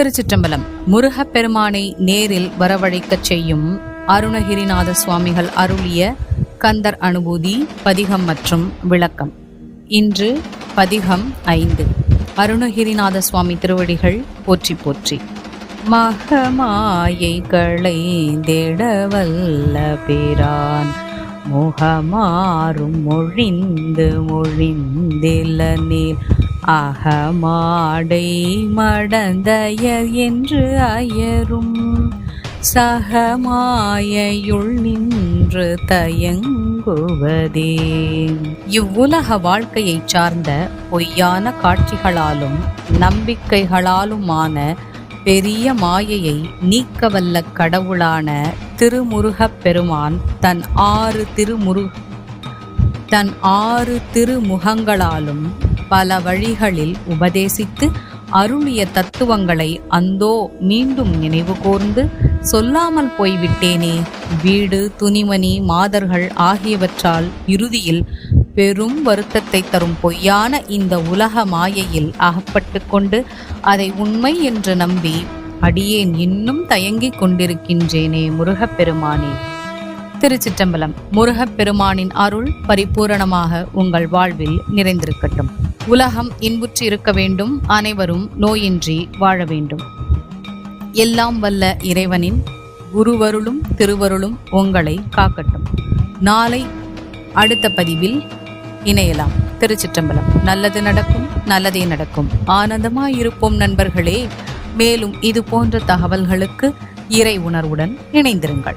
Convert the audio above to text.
திருச்சிற்றம்பலம். முருகப்பெருமானை நேரில் வரவழைக்கச் செய்யும் அருணகிரிநாத சுவாமிகள் அருளிய கந்தர் அனுபூதி பதிகம் மற்றும் விளக்கம். இன்று பதிகம் ஐந்து. அருணகிரிநாத சுவாமி திருவடிகள் போற்றி போற்றி. மகமாயைகளை தேடவல்ல பிரான். முகமாறும் மொழிந்து மொழிந்தில நீர் அகமாடை மடந்தயர் என்று அயரும். சகமாயையுள் நின்று தயங்குவதே. இவ்வுலக வாழ்க்கையைச் சார்ந்த பொய்யான காட்சிகளாலும் நம்பிக்கைகளாலுமான பெரிய மாயையை நீக்கவல்ல கடவுளான திருமுருகப் பெருமான் தன் ஆறு திருமுரு தன் ஆறு திருமுகங்களாலும் பல வழிகளில் உபதேசித்து அருளிய தத்துவங்களை அந்தோ மீண்டும் நினைவு கூர்ந்து சொல்லாமல் போய்விட்டேனே வீடு துணிமணி மாதர்கள் ஆகியவற்றால் இறுதியில் பெரும் வருத்தத்தை தரும் பொய்யான இந்த உலக மாயையில் அகப்பட்டு கொண்டு அதை உண்மை என்று நம்பி அடியேன் இன்னும் தயங்கிக் கொண்டிருக்கின்றேனே முருகப்பெருமானே. திருச்சிற்றம்பலம். முருகப்பெருமானின் அருள் பரிபூரணமாக உங்கள் வாழ்வில் நிறைந்திருக்கட்டும். உலகம் இன்புற்று இருக்க வேண்டும். அனைவரும் நோயின்றி வாழ வேண்டும். எல்லாம் வல்ல இறைவனின் குருவருளும் திருவருளும் உங்களை காக்கட்டும். நாளை அடுத்த பதிவில் இணையலாம். திருச்சிற்றம்பலம். நல்லது நடக்கும் நல்லதே நடக்கும். ஆனந்தமாய் இருப்போம் நண்பர்களே. மேலும் இது போன்ற தகவல்களுக்கு இறை உணர்வுடன் இணைந்திருங்கள்.